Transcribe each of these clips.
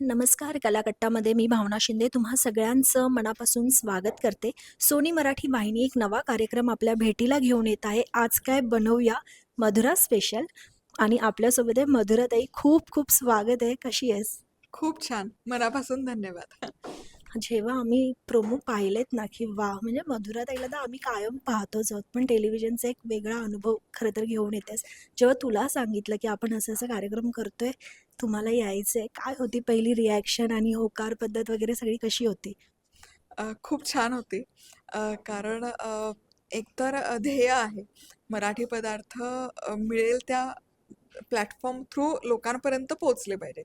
नमस्कार कलाकट्टामध्ये मी भावना शिंदे तुम्हा सगळ्यांचं मनापासून स्वागत करते. सोनी मराठी वाहिनी एक नवा कार्यक्रम आपल्या भेटीला घेऊन येत आहे. आज काय बनवूया? मधुरा स्पेशल आणि आपल्यासोबत आहे मधुराताई. खूप खूप स्वागत आहे. कशी आहेस? खूप छान. मनापासून धन्यवाद. जेव्हा आम्ही प्रोमो पाहिलेत ना की वा म्हणजे मधुराताईला तर आम्ही कायम पाहतोच आहोत. पण टेलिव्हिजनचा एक वेगळा अनुभव खरं तर घेऊन येतेस. जेव्हा तुला सांगितलं की आपण असं असं कार्यक्रम करतोय तुम्हाला यायचं आहे काय होती पहिली रिॲक्शन आणि होकार पद्धत वगैरे सगळी कशी होती? खूप छान होती. कारण एकतर ध्येय आहे. मराठी पदार्थ मिळेल त्या प्लॅटफॉर्म थ्रू लोकांपर्यंत पोहोचले पाहिजे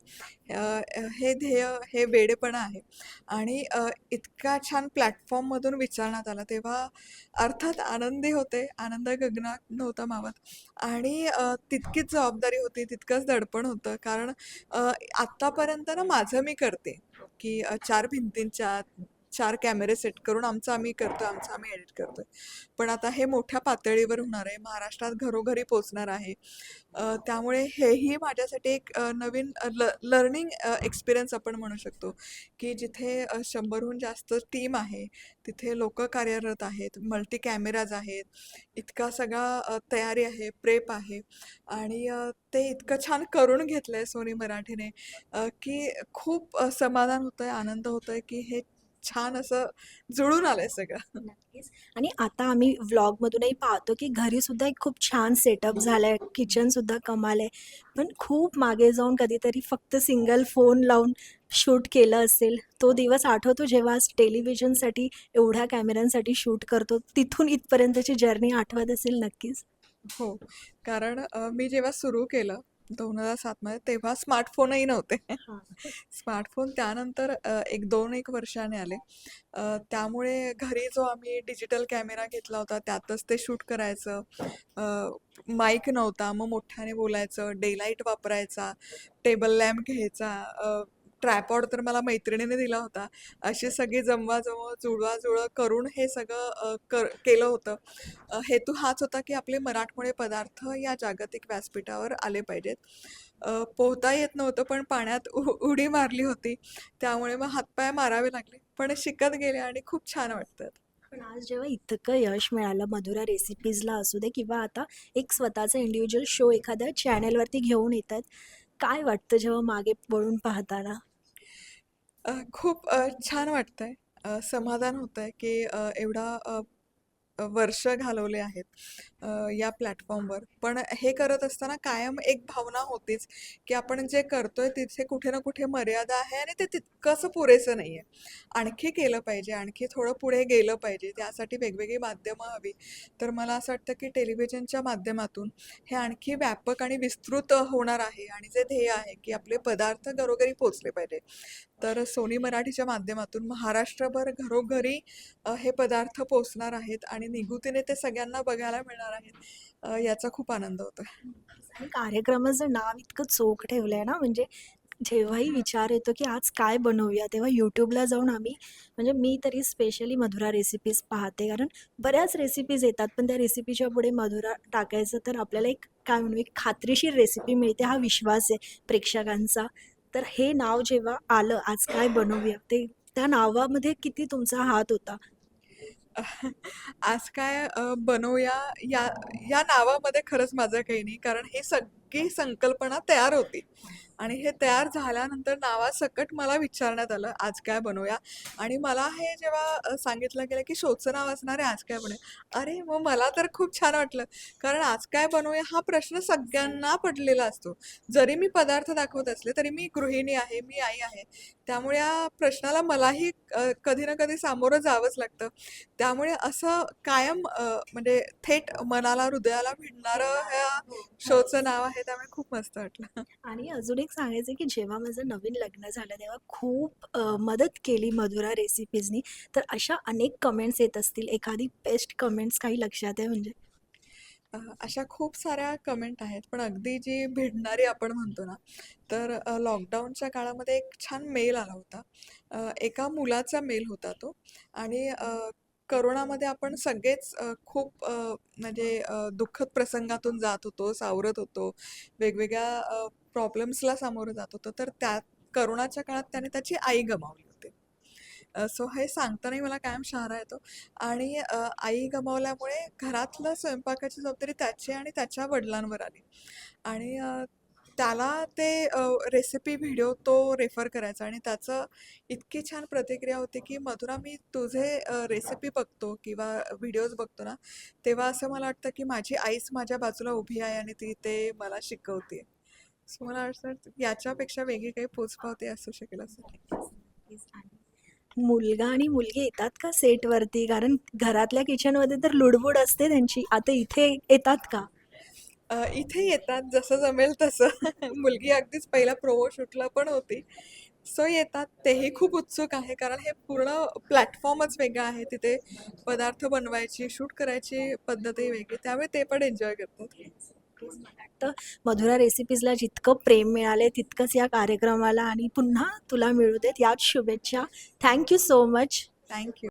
हे. ध्येय हे वेडेपणा आहे. आणि इतका छान प्लॅटफॉर्ममधून विचारण्यात आलं तेव्हा अर्थात आनंदी होते. आनंद गगनात नव्हता मावत. आणि तितकीच जबाबदारी होती तितकंच दडपण होतं. कारण आत्तापर्यंत ना माझं मी करते की चार भिंतींच्या चार कॅमेरे सेट करून आमचं आम्ही करतो आमचं आम्ही एडिट करतोय. पण आता हे मोठ्या पातळीवर होणार आहे. महाराष्ट्रात घरोघरी पोचणार आहे. त्यामुळे हेही माझ्यासाठी एक नवीन ल लर्निंग एक्सपिरियन्स आपण म्हणू शकतो. की जिथे शंभरहून जास्त टीम आहे तिथे लोक कार्यरत आहेत मल्टी कॅमेराज आहेत इतका सगळा तयारी आहे प्रेप आहे. आणि ते इतकं छान करून घेतलं आहे सोनी मराठीने की खूप समाधान होतं आहे आनंद होतो आहे की हे छान असं जुळून आलंय सगळं. नक्कीच. आणि आता आम्ही व्लॉगमधूनही पाहतो की घरी सुद्धा एक खूप छान सेटअप झालाय. किचन सुद्धा कमाल आहे पण खूप मागे जाऊन कधीतरी फक्त सिंगल फोन लावून शूट केलं असेल. तो दिवस आठवतो जेव्हा टेलिव्हिजनसाठी एवढ्या कॅमेऱ्यांसाठी शूट करतो. तिथून इथपर्यंतची जर्नी आठवत असेल नक्कीच. हो. कारण मी जेव्हा सुरू केलं दोन हजार सातमध्ये तेव्हा स्मार्टफोनही नव्हते. स्मार्टफोन त्यानंतर एक दोन एक वर्षाने आले. त्यामुळे घरी जो आम्ही डिजिटल कॅमेरा घेतला होता त्यातच ते शूट करायचं. माईक नव्हता मग मोठ्याने बोलायचं डेलाईट वापरायचा टेबल लॅम्प घ्यायचा ट्रायपॉड तर मला मैत्रिणीने दिला होता. अशी सगळी जमवाजमव जुळवाजुळव करून हे सगळं कर केलं होतं. हेतू हाच होता की आपले मराठमोळे पदार्थ या जागतिक व्यासपीठावर आले पाहिजेत. पोहता येत नव्हतं पण पाण्यात उ उडी मारली होती. त्यामुळे मग हातपाय मारावे लागले. पण शिकत गेले आणि खूप छान वाटतं. पण आज जेव्हा इतकं यश मिळालं मधुरा रेसिपीजला असू दे किंवा आता एक स्वतःचा इंडिव्हिज्युअल शो एखाद्या चॅनेलवरती घेऊन येतात काय वाटतं जेव्हा मागे वळून पाहताना? खूप छान वाटतंय. समाधान समाधान आहे की एवढा वर्ष घालवले आहेत या प्लॅटफॉर्मवर. पण हे करत असताना कायम एक भावना होतीच की आपण जे करतोय तिथे कुठे ना कुठे मर्यादा आहे आणि ते तितकंसं पुरेसं नाही आहे आणखी केलं पाहिजे आणखी थोडं पुढे गेलं पाहिजे त्यासाठी वेगवेगळी माध्यमं हवी. तर मला असं वाटतं की टेलिव्हिजनच्या माध्यमातून हे आणखी व्यापक आणि विस्तृत होणार आहे आणि जे ध्येय आहे की आपले पदार्थ घरोघरी पोचले पाहिजे. तर सोनी मराठीच्या माध्यमातून महाराष्ट्रभर घरोघरी हे पदार्थ पोचणार आहेत आणि निगुतीने ते सगळ्यांना बघायला मिळणार आहेत. याचा खूप आनंद होतो. आणि कार्यक्रमाचं नाव इतकं चोख ठेवलंय ना म्हणजे जेव्हाही विचार येतो की आज काय बनवूया तेव्हा यूट्यूबला जाऊन आम्ही म्हणजे मी तरी स्पेशली मधुरा रेसिपीज पाहते. कारण बऱ्याच रेसिपीज येतात पण त्या रेसिपीच्या पुढे मधुरा टाकायचं तर आपल्याला एक काय म्हणू एक खात्रीशीर रेसिपी मिळते. हा विश्वास आहे प्रेक्षकांचा. तर हे नाव जेव्हा आलं आज काय बनवूया? ते त्या नावामध्ये किती तुमचा हात होता? आज काय अ, बनवूया? या या नावामध्ये खरंच माझं काही नाही कारण हे सगळी संकल्पना तयार होती. आणि हे तयार झाल्यानंतर नावासकट मला विचारण्यात आलं आज काय बनवूया? आणि मला हे जेव्हा सांगितलं गेलं की शोचं नाव असणार आहे आज काय बनवूया? अरे मग मला तर खूप छान वाटलं कारण आज काय बनवूया? हा प्रश्न सगळ्यांना पडलेला असतो. जरी मी पदार्थ दाखवत असले तरी मी गृहिणी आहे मी आई आहे. त्यामुळे या प्रश्नाला मलाही कधी ना कधी सामोरं जावंच लागतं. त्यामुळे असं कायम म्हणजे थेट मनाला हृदयाला भिडणारं ह्या शोचं नाव आहे त्यामुळे खूप मस्त वाटलं. आणि अजून एक सांगायचं की जेव्हा माझं नवीन लग्न झालं तेव्हा खूप मदत केली मधुरा रेसिपीजनी तर अशा अनेक कमेंट्स येत असतील. एखादी बेस्ट कमेंट्स काही लक्षात आहे म्हणजे? अशा खूप साऱ्या कमेंट आहेत. पण अगदी जी भिडणारी आपण म्हणतो ना तर लॉकडाऊनच्या काळामध्ये एक छान मेल आला होता. एका मुलाचा मेल होता तो. आणि करोनामध्ये आपण सगळेच खूप म्हणजे दुःखद प्रसंगातून जात होतो सावरत होतो वेगवेगळ्या प्रॉब्लेम्सला सामोरं जात होतो. तर त्या करोनाच्या काळात त्याने त्याची आई गमावली होती. सो हे सांगतानाही मला कायम शहारा येतो. आणि आई गमावल्यामुळे घरातलं स्वयंपाकाची जबाबदारी त्याची आणि त्याच्या वडिलांवर आली. आणि त्याला ते रेसिपी व्हिडिओ तो रेफर करायचा आणि त्याचं इतकी छान प्रतिक्रिया होती की मधुरा मी तुझे रेसिपी बघतो किंवा व्हिडिओज बघतो ना तेव्हा असं मला वाटतं की माझी आईच माझ्या बाजूला उभी आहे आणि ती ते मला शिकवते. सो मला वाटतं याच्यापेक्षा वेगळी काही पोचपावती असू शकेल असं. मुलगा आणि मुलगी येतात का सेटवरती कारण घरातल्या किचनमध्ये तर लुडबुड असते त्यांची. आता इथे येतात का? अ, इथे येतात जसं जमेल तसं. मुलगी अगदीच पहिला प्रोमो शूटला पण होती. सो येतात. तेही खूप उत्सुक आहे कारण हे पूर्ण प्लॅटफॉर्मच वेगळा आहे. तिथे पदार्थ बनवायची शूट करायची पद्धतही वेगळी. त्यामुळे ते पण एन्जॉय करतात. तर मधुरा रेसिपीजला जितकं प्रेम मिळाले तितकंच या कार्यक्रमाला आणि पुन्हा तुला मिळू देत. याच शुभेच्छा. Thank you so much thank you